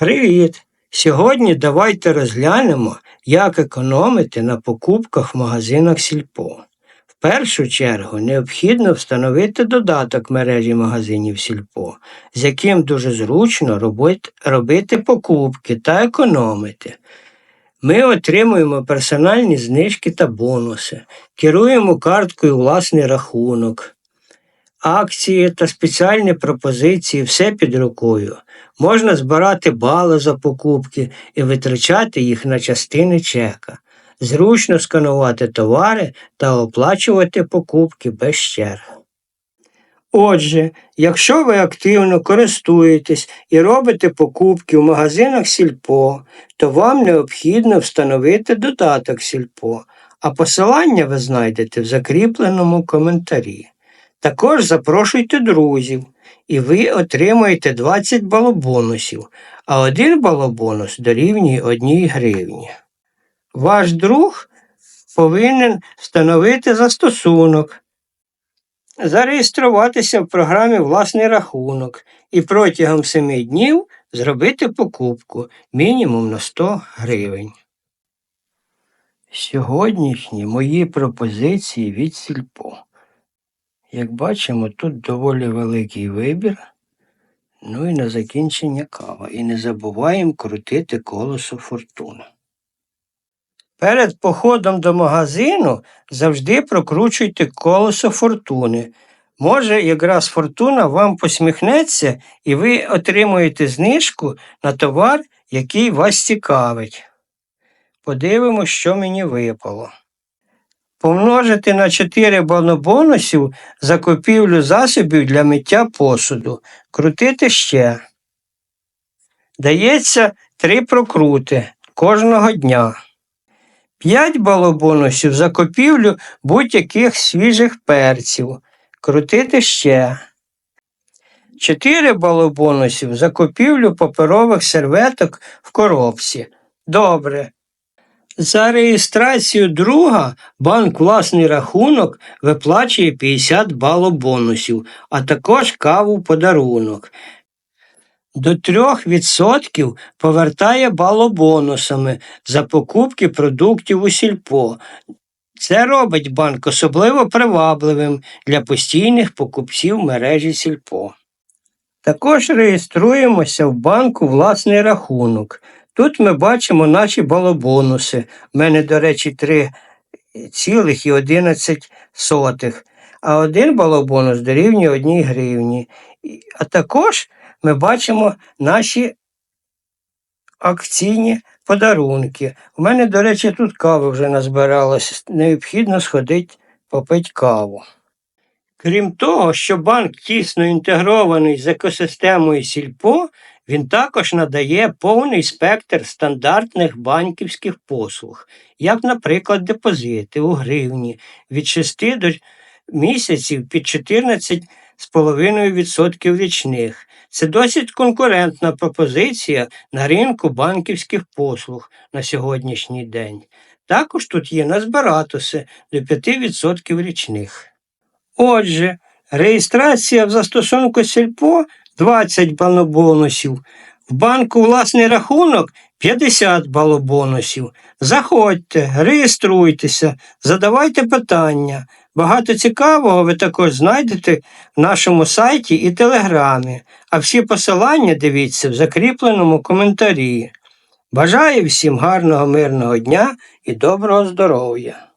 Привіт! Сьогодні давайте розглянемо, як економити на покупках в магазинах Сільпо. В першу чергу необхідно встановити додаток мережі магазинів Сільпо, з яким дуже зручно робити, покупки та економити. Ми отримуємо персональні знижки та бонуси, керуємо карткою власний рахунок, акції та спеціальні пропозиції все під рукою. Можна збирати бали за покупки і витрачати їх на частини чека. Зручно сканувати товари та оплачувати покупки без черг. Отже, якщо ви активно користуєтесь і робите покупки в магазинах Сільпо, то вам необхідно встановити додаток Сільпо, а посилання ви знайдете в закріпленому коментарі. Також запрошуйте друзів, і ви отримаєте 20 балобонусів, а один балобонус дорівнює 1 гривні. Ваш друг повинен встановити застосунок, зареєструватися в програмі власний рахунок і протягом 7 днів зробити покупку мінімум на 100 гривень. Сьогоднішні мої пропозиції від Сільпо. Як бачимо, тут доволі великий вибір. Ну і на закінчення кава. І не забуваємо крутити колесо фортуни. Перед походом до магазину завжди прокручуйте колесо фортуни. Може, якраз фортуна вам посміхнеться і ви отримуєте знижку на товар, який вас цікавить. Подивимось, що мені випало. Помножити на 4 бонусів за купівлю засобів для миття посуду. Крутити ще. Дається 3 прокрути кожного дня. 5 балобонусів за купівлю будь-яких свіжих перців. Крутити ще. 4 балобонусів за купівлю паперових серветок в коробці. Добре. За реєстрацію друга банк власний рахунок виплачує 50 балобонусів, а також каву подарунок. До 3% повертає балобонусами за покупки продуктів у сільпо. Це робить банк особливо привабливим для постійних покупців мережі сільпо. Також реєструємося в банку власний рахунок. Тут ми бачимо наші балобонуси. У мене, до речі, 3,11, а один балобонус дорівнює 1 гривні. А також ми бачимо наші акційні подарунки. У мене, до речі, тут кави вже назбиралося. Необхідно сходити попити каву. Крім того, що банк тісно інтегрований з екосистемою Сільпо, він також надає повний спектр стандартних банківських послуг, як, наприклад, депозити у гривні від 6 до місяців під 14,5% річних. Це досить конкурентна пропозиція на ринку банківських послуг на сьогоднішній день. Також тут є назбиратуси до 5% річних. Отже, реєстрація в застосунку Сільпо 20 балобонусів. В банку власний рахунок 50 балобонусів. Заходьте, реєструйтеся, задавайте питання. Багато цікавого ви також знайдете в нашому сайті і телеграмі, а всі посилання дивіться в закріпленому коментарі. Бажаю всім гарного мирного дня і доброго здоров'я!